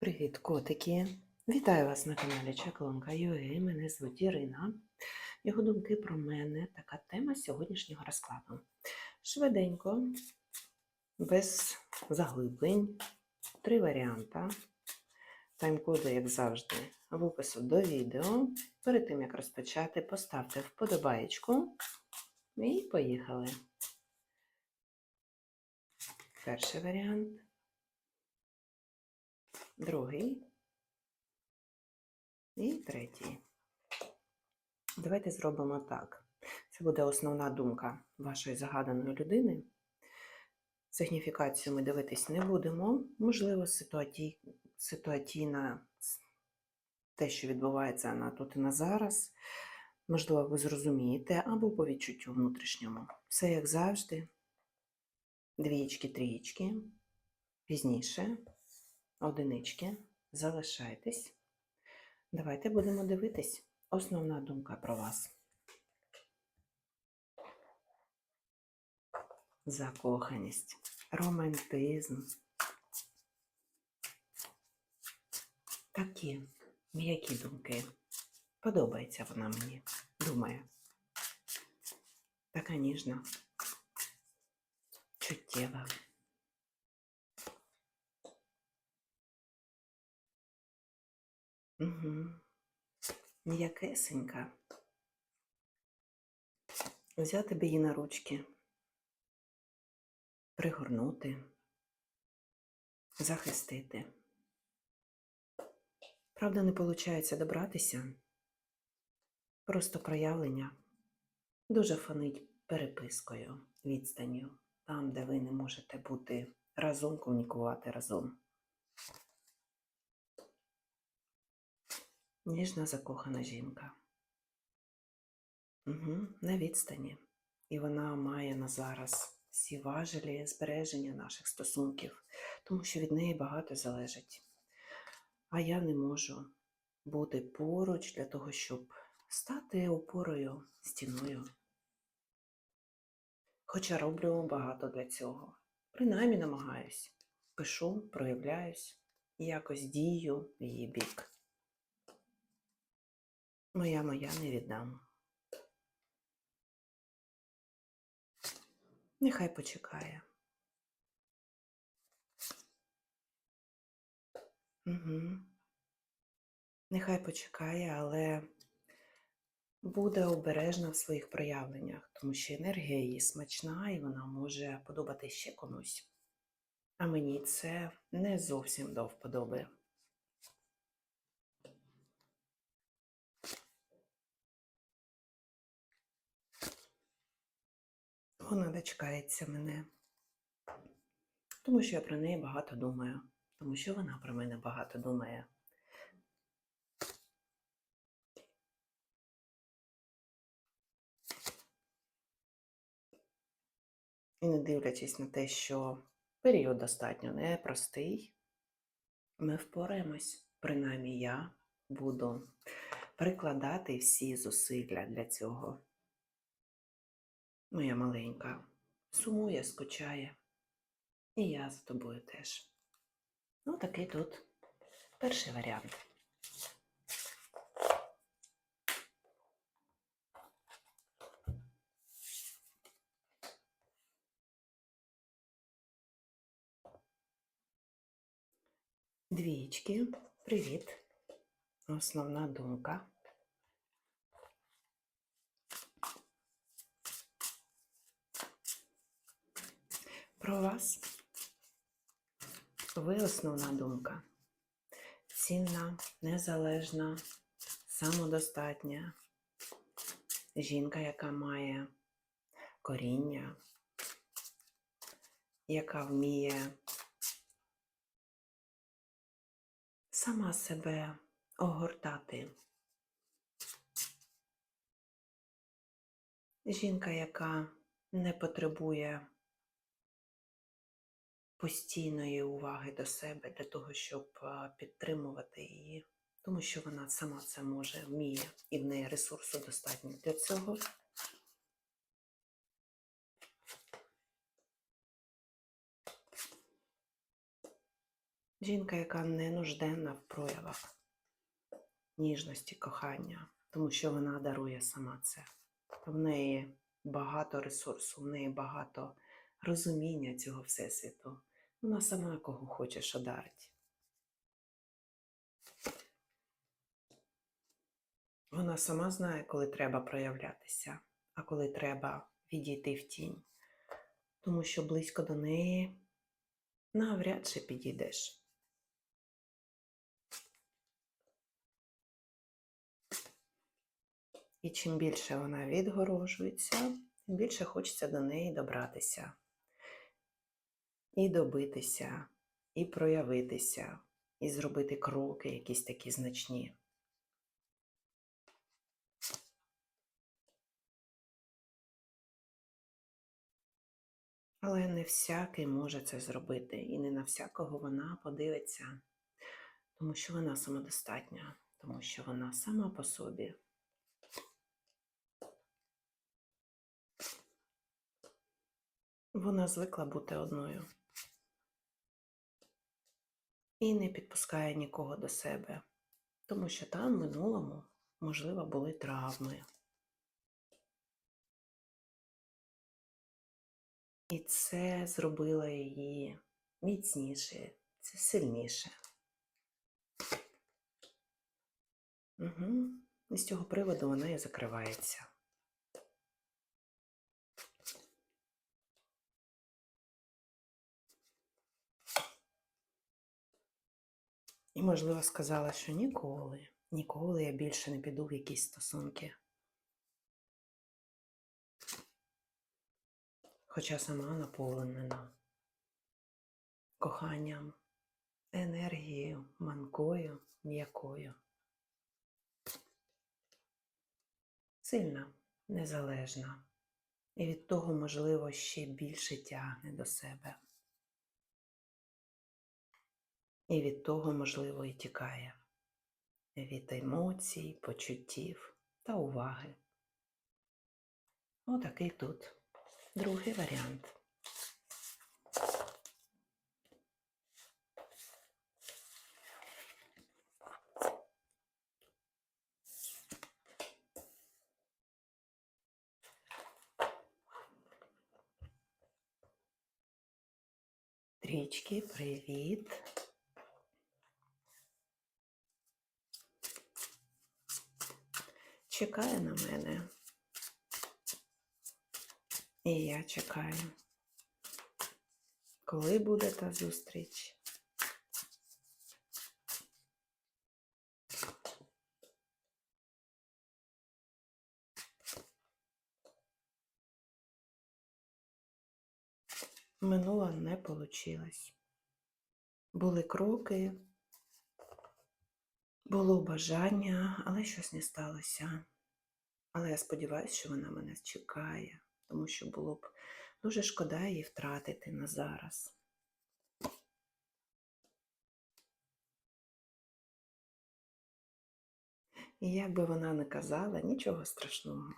Привіт, котики! Вітаю вас на каналі Чаклонка Юї. Мене звуть Ірина. Його думки про мене така тема сьогоднішнього розкладу. Швиденько, без заглиблень, три варіанти. Тайм-коди, як завжди, в опису до відео. Перед тим, як розпочати, поставте вподобаєчку і поїхали. Перший варіант. Другий і третій. Давайте зробимо так. Це буде основна думка вашої загаданої людини. Сигніфікацію ми дивитись не будемо. Можливо, ситуаті... ситуаційна те, що відбувається на тут і на зараз. Можливо, ви зрозумієте, або по відчуттю внутрішньому. Все як завжди. Двієчки, трієчки. Пізніше одинички, залишайтесь. Давайте будемо дивитись. Основна думка про вас. Закоханість, романтизм. Такі м'які думки. Подобається вона мені, думає. Така ніжна, чуттєва. Угу. М'якесенька. Взяти б її на ручки, пригорнути, захистити. Правда, не виходить добратися. Просто проявлення дуже фонить перепискою, відстанню, там, де ви не можете бути разом, комунікувати разом. Ніжна закохана жінка. Угу, На відстані. І вона має на зараз всі важелі збереження наших стосунків, тому що від неї багато залежить. А я не можу бути поруч для того, щоб стати опорою, стіною. Хоча роблю багато для цього. Принаймні намагаюсь. Пишу, проявляюсь якось дію в її бік. Моя моя не віддам. Нехай почекає. Угу. Нехай почекає, але буде обережна в своїх проявленнях, тому що енергія її смачна і вона може подобати ще комусь. А мені це не зовсім до вподоби. Вона дочекається мене, тому що я про неї багато думаю, тому що вона про мене багато думає. І не дивлячись на те, що період достатньо непростий, ми впораємось, принаймні я буду прикладати всі зусилля для цього. Моя маленька, сумує, скучає. І я за тобою теж. Ну, такий тут перший варіант. Двічки, привіт. Основна думка. Про вас. Ви основна думка. Цінна, незалежна, самодостатня. Жінка, яка має коріння, яка вміє сама себе огортати. Жінка, яка не потребує постійної уваги до себе для того, щоб підтримувати її, тому що вона сама це може, вміє, і в неї ресурсу достатньо для цього. Жінка, яка не нужденна в проявах ніжності, кохання, тому що вона дарує сама це. В неї багато ресурсу, в неї багато розуміння цього всесвіту. Вона сама кого хоче, що дарить. Вона сама знає, коли треба проявлятися, а коли треба відійти в тінь. Тому що близько до неї навряд чи підійдеш. І чим більше вона відгорожується, тим більше хочеться до неї добратися. І добитися, і проявитися, і зробити кроки якісь такі значні. Але не всякий може це зробити, і не на всякого вона подивиться, тому що вона самодостатня, тому що вона сама по собі. Вона звикла бути одною і не підпускає нікого до себе, тому що там в минулому, можливо, були травми. І це зробило її міцніше, це сильніше. Угу. І з цього приводу вона і закривається. І, можливо, сказала, що ніколи, ніколи я більше не піду в якісь стосунки. Хоча сама наповнена коханням, енергією, манкою, м'якою. Сильна, незалежна. І від того, можливо, ще більше тягне до себе. І від того, можливо, і тікає від емоцій, почуттів та уваги. Отакий тут другий варіант. Трічки, привіт. Чекає на мене. І я чекаю. Коли буде та зустріч? Минуло не получилось. Були кроки, було бажання, але щось не сталося. Але я сподіваюся, що вона мене чекає, тому що було б дуже шкода її втратити на зараз. І як би вона не казала, нічого страшного.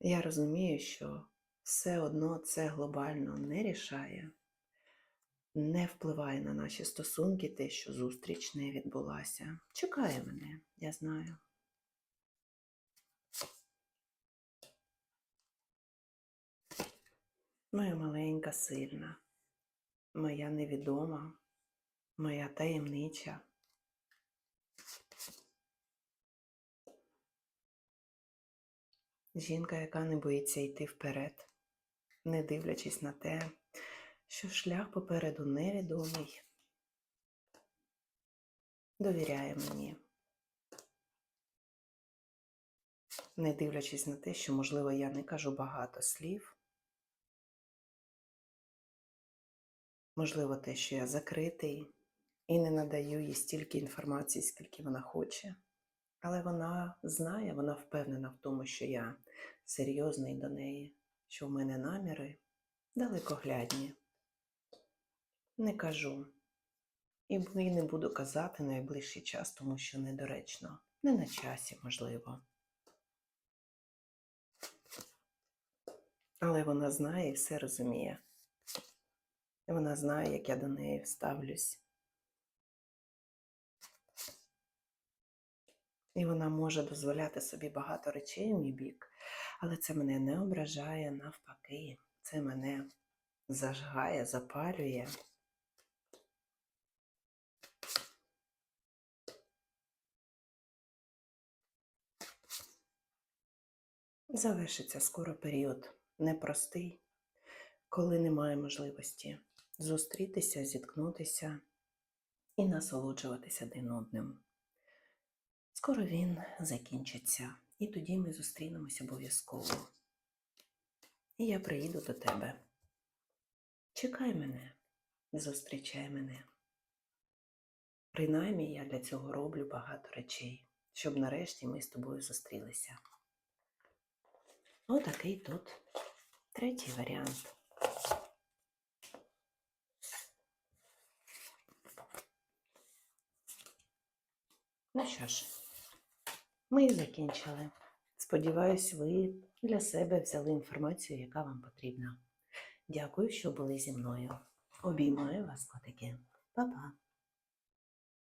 Я розумію, що все одно це глобально не рішає, не впливає на наші стосунки, те, що зустріч не відбулася. Чекає мене, я знаю. Моя маленька, сильна, моя невідома, моя таємнича. Жінка, яка не боїться йти вперед, не дивлячись на те, що шлях попереду невідомий. Довіряє мені, не дивлячись на те, що, можливо, я не кажу багато слів. Можливо, те, що я закритий і не надаю їй стільки інформації, скільки вона хоче. Але вона знає, вона впевнена в тому, що я серйозний до неї, що в мене наміри далекоглядні не кажу. І не буду казати найближчий час, тому що недоречно, не на часі, можливо. Але вона знає і все розуміє. І вона знає, як я до неї ставлюсь. І вона може дозволяти собі багато речей в мій бік, але це мене не ображає навпаки. Це мене зажгає, запалює. Завершиться скоро період непростий, коли немає можливості зустрітися, зіткнутися і насолоджуватися один одним. Скоро він закінчиться, і тоді ми зустрінемось обов'язково. І я приїду до тебе. Чекай мене, зустрічай мене. Принаймні я для цього роблю багато речей, щоб нарешті ми з тобою зустрілися. Отакий тут третій варіант. Ну що ж, ми і закінчили. Сподіваюсь, ви для себе взяли інформацію, яка вам потрібна. Дякую, що були зі мною. Обіймаю вас, котики. Па-па.